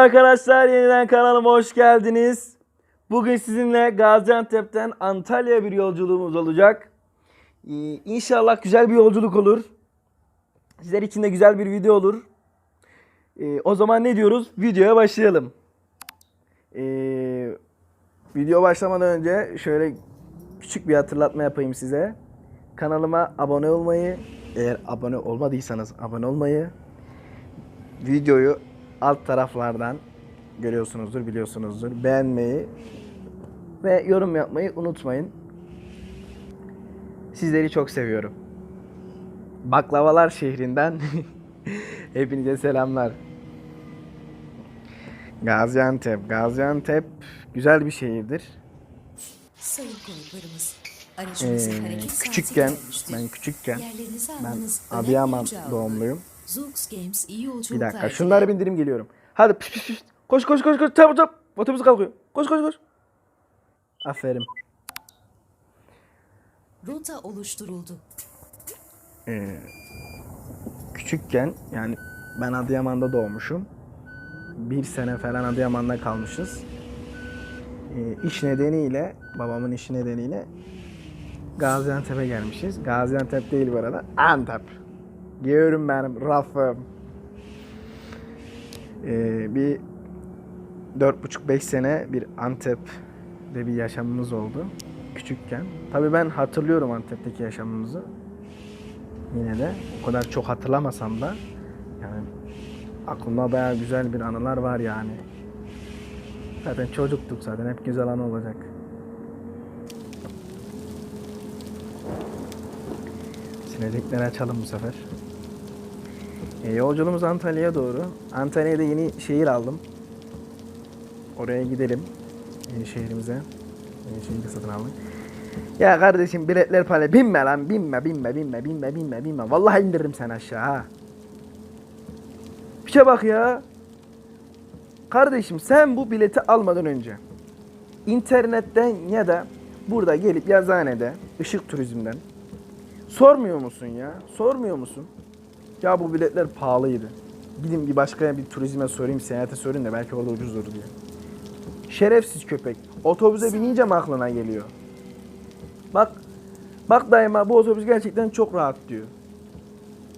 Arkadaşlar yeniden kanalıma hoş geldiniz. Bugün sizinle Gaziantep'ten Antalya'ya bir yolculuğumuz olacak. Ee, İnşallah güzel bir yolculuk olur. Sizler için de güzel bir video olur. Ee, o zaman ne diyoruz? Videoya başlayalım. Ee, video başlamadan önce şöyle küçük bir hatırlatma yapayım size. Kanalıma abone olmayı, eğer abone olmadıysanız abone olmayı, videoyu alt taraflardan görüyorsunuzdur, biliyorsunuzdur. Beğenmeyi ve yorum yapmayı unutmayın. Sizleri çok seviyorum. Baklavalar şehrinden hepinize selamlar. Gaziantep. Gaziantep güzel bir şehirdir. Sayın konuklarımız, aracımızın Ee, küçükken, ben küçükken, ben Adıyaman doğumluyum. Zoox Games iyi Bir yolculuklar dakika diler. şunları bindirim geliyorum. Hadi piş piş piş. Koş koş koş koş çabuk çabuk. Otobüs kalkıyor. Koş koş koş. Aferin. Rota oluşturuldu. Ee, küçükken yani ben Adıyaman'da doğmuşum. Bir sene falan Adıyaman'da kalmışız. Ee, iş nedeniyle, babamın işi nedeniyle Gaziantep'e gelmişiz. Gaziantep değil bu arada, Antep. Giyiyorum benim rafım. Ee, bir dört buçuk beş sene bir Antep'de bir yaşamımız oldu küçükken. Tabii ben hatırlıyorum Antep'teki yaşamımızı yine de o kadar çok hatırlamasam da yani aklımda bayağı güzel bir anılar var yani. Zaten çocuktuk zaten hep güzel anı olacak. Sinecekleri açalım bu sefer. E, yolculuğumuz Antalya'ya doğru. Antalya'da yeni şehir aldım. Oraya gidelim. Yeni şehrimize. Yeni şehri satın aldık. Ya kardeşim biletler pahalı. Binme lan binme binme binme binme binme binme. Vallahi indiririm sen aşağı ha. Bir şey bak ya. Kardeşim sen bu bileti almadan önce internetten ya da burada gelip yazıhanede ışık turizmden sormuyor musun ya? Sormuyor musun? Ya bu biletler pahalıydı. Gidin bir başka bir turizme sorayım, seyahate sorayım da belki orada ucuzdur diye. Şerefsiz köpek. Otobüse binince mi aklına geliyor? Bak, bak daima bu otobüs gerçekten çok rahat diyor.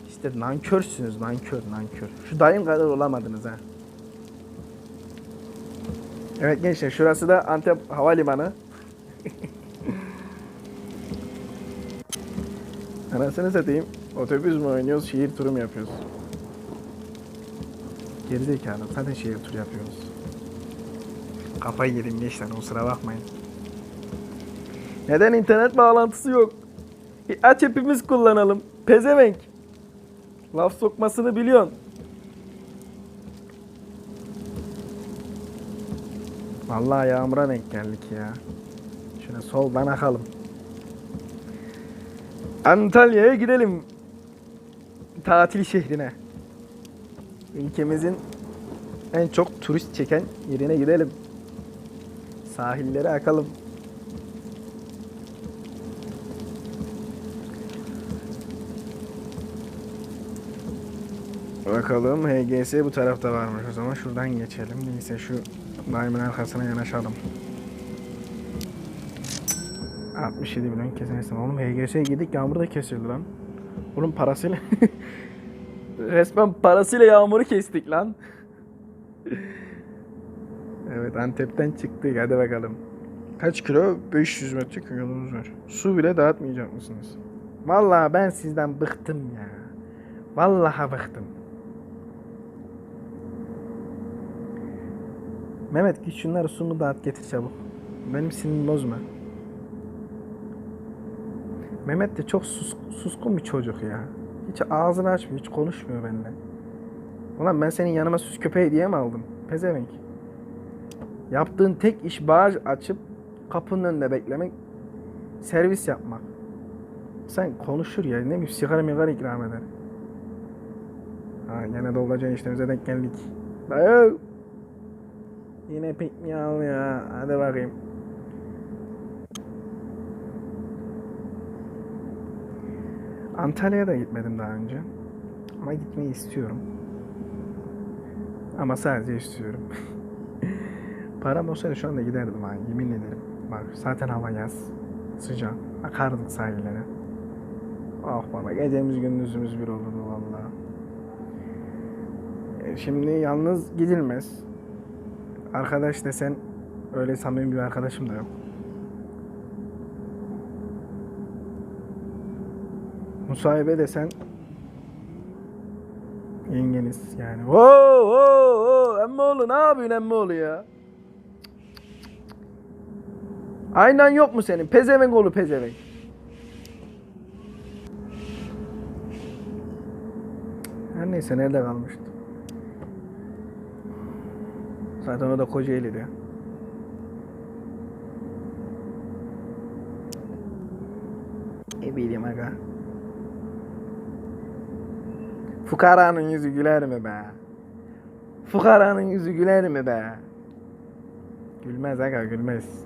İşte nankörsünüz, nankör, nankör. Şu dayım kadar olamadınız ha. Evet gençler, şurası da Antep Havalimanı. Anasını satayım. Otobüs mü oynuyoruz, şehir turu mu yapıyoruz? Gerizekalı, zaten şehir turu yapıyoruz. Kafayı yedim gençler, kusura bakmayın. Neden internet bağlantısı yok? E, aç hepimiz kullanalım. Pezevenk. Laf sokmasını biliyorsun. Vallahi yağmura denk geldik ya. Şöyle soldan akalım. Antalya'ya gidelim. Tatil şehrine. Ülkemizin en çok turist çeken yerine gidelim. Sahillere akalım. Bakalım HGS bu tarafta varmış o zaman şuradan geçelim. Neyse şu daimin arkasına yanaşalım. 67 milyon kesilmesin. Oğlum HGS'ye girdik yağmur da kesildi lan. Oğlum parasıyla resmen parasıyla yağmuru kestik lan. evet Antep'ten çıktık hadi bakalım. Kaç kilo? 500 metre yolumuz var. Su bile dağıtmayacak mısınız? Vallahi ben sizden bıktım ya. Vallahi bıktım. Mehmet git şunları sunu dağıt getir çabuk. Benim sinirimi bozma. Mehmet de çok sus, suskun bir çocuk ya. Hiç ağzını açmıyor, hiç konuşmuyor benimle. Ulan ben senin yanıma süs köpeği diye mi aldım? Pezevenk. Yaptığın tek iş bağış açıp kapının önünde beklemek, servis yapmak. Sen konuşur ya, ne bileyim sigara migara ikram eder. Ha gene dolacağın işlerimize denk geldik. Dayı. Yine pek al ya? Hadi bakayım. Antalya'ya da gitmedim daha önce. Ama gitmeyi istiyorum. Ama sadece istiyorum. Param olsaydı şu anda giderdim ha yemin ederim. Bak zaten hava yaz. Sıcak. Akardık sahillere. Ah baba gecemiz gündüzümüz bir olurdu valla. E, Şimdi yalnız gidilmez. Arkadaş desen öyle samimi bir arkadaşım da yok. Musahibe desen yengeniz yani. Oo, oo, oo. Emmoğlu ne yapıyorsun Emmoğlu ya? Aynen yok mu senin? Pezevenk oğlu pezevenk. Her neyse nerede kalmıştı? Zaten o da Kocaeli'de. Ne bileyim aga. Fukaranın yüzü güler mi be? Fukaranın yüzü güler mi be? Gülmez aga gülmez.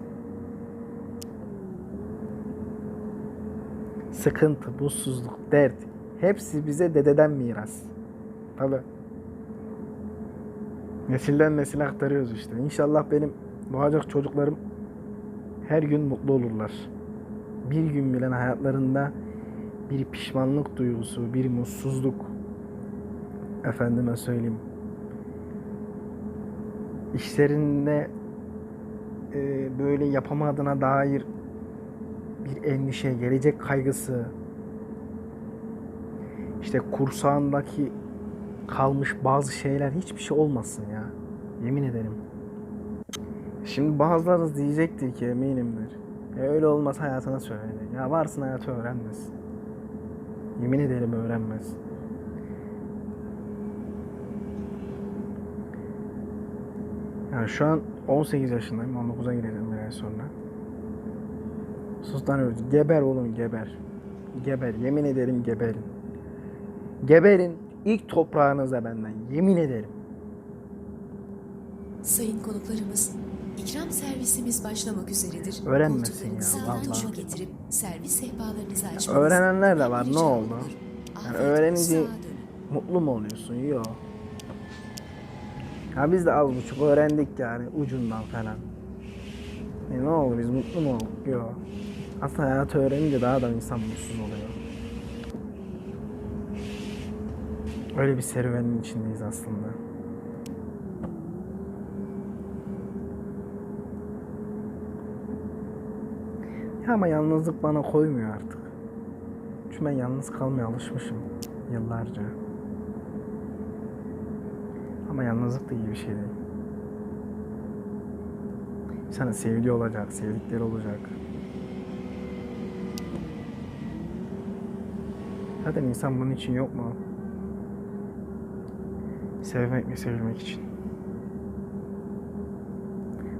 Sıkıntı, mutsuzluk, dert hepsi bize dededen miras. Tabi. Nesilden nesile aktarıyoruz işte. İnşallah benim doğacak çocuklarım her gün mutlu olurlar. Bir gün bile hayatlarında bir pişmanlık duygusu, bir mutsuzluk, efendime söyleyeyim, işlerinde e, böyle yapamadığına dair bir endişe, gelecek kaygısı, işte kursağındaki kalmış bazı şeyler hiçbir şey olmasın ya. Yemin ederim. Şimdi bazıları diyecektir ki eminimdir. E öyle olmaz hayatına söyleyecek. Ya varsın hayatı öğrenmez. Yemin ederim öğrenmez. Yani şu an 18 yaşındayım. 19'a gireceğim bir ay sonra. Sustan öldü. Geber oğlum geber. Geber. Yemin ederim geberin. Geberin. ilk toprağınıza benden. Yemin ederim. Sayın konuklarımız, ikram servisimiz başlamak üzeredir. Öğrenmesin ya, sağdan getirip servis sehpalarınızı açmanız. Öğrenenler de var, ne oldu? Yani öğrenince mutlu mu oluyorsun? Yok. Ya biz de az buçuk öğrendik yani ucundan falan. E ne oldu biz mutlu mu olduk? Yok. Aslında hayatı öğrenince daha da insan mutsuz oluyor. Öyle bir serüvenin içindeyiz aslında. Ya ama yalnızlık bana koymuyor artık. Çünkü ben yalnız kalmaya alışmışım yıllarca. Ama yalnızlık da iyi bir şey değil. İnsanın sevdiği olacak, sevdikleri olacak. Zaten insan bunun için yok mu? Sevmek ve sevilmek için.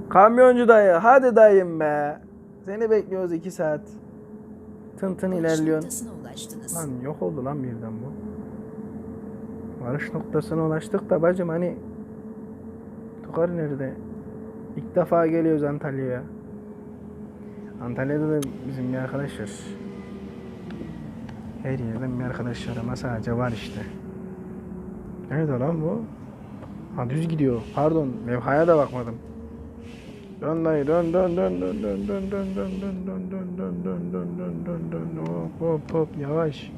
Kamyoncu dayı, hadi dayım be. Seni bekliyoruz iki saat. Tın tın ilerliyorsun. Lan yok oldu lan birden bu. Varış noktasına ulaştık da bacım hani Tukar nerede? İlk defa geliyoruz Antalya'ya. Antalya'da da bizim bir arkadaş var. Her yerden bir arkadaşlar ama sadece var işte. Nerede lan bu? Ha düz gidiyor. Pardon. Levhaya da bakmadım. Dön dayı dön dön dön dön dön dön dön dön dön dön dön dön dön dön dön dön hop hop hop yavaş.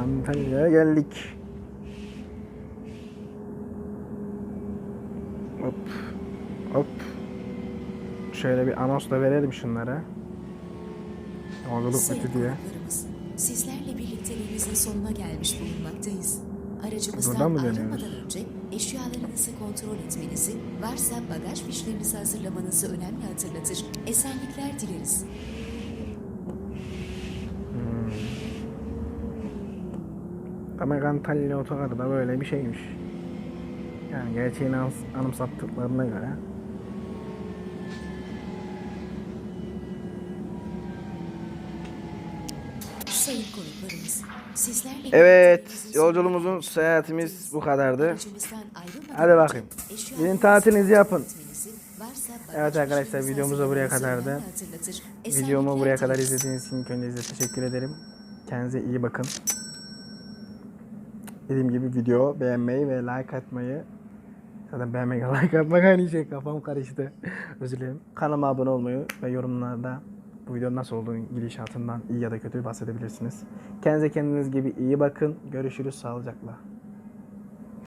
Antalya'ya geldik. Hop hop. Şöyle bir anons da verelim şunlara. Yolculuk bitti diye. sizlerle birlikteliğimizin sonuna gelmiş bulunmaktayız. Aracımızdan ayrılmadan önce eşyalarınızı kontrol etmenizi, varsa bagaj fişlerinizi hazırlamanızı önemli hatırlatır. Esenlikler dileriz. Demek Antalya otogarı da böyle bir şeymiş. Yani gerçeğini anımsattıklarına göre. Evet, yolculuğumuzun seyahatimiz bu kadardı. Hadi bakayım. Gidin tatilinizi yapın. Evet arkadaşlar, fişlerinizi videomuz da buraya kadardı. Videomu buraya kadar izlediğiniz için önce size teşekkür ederim. Kendinize iyi bakın. Dediğim gibi video beğenmeyi ve like atmayı Zaten beğenmeyi like atmak aynı şey kafam karıştı. Özür dilerim. Kanalıma abone olmayı ve yorumlarda bu videonun nasıl olduğunu gidişatından iyi ya da kötü bahsedebilirsiniz. Kendinize kendiniz gibi iyi bakın. Görüşürüz sağlıcakla.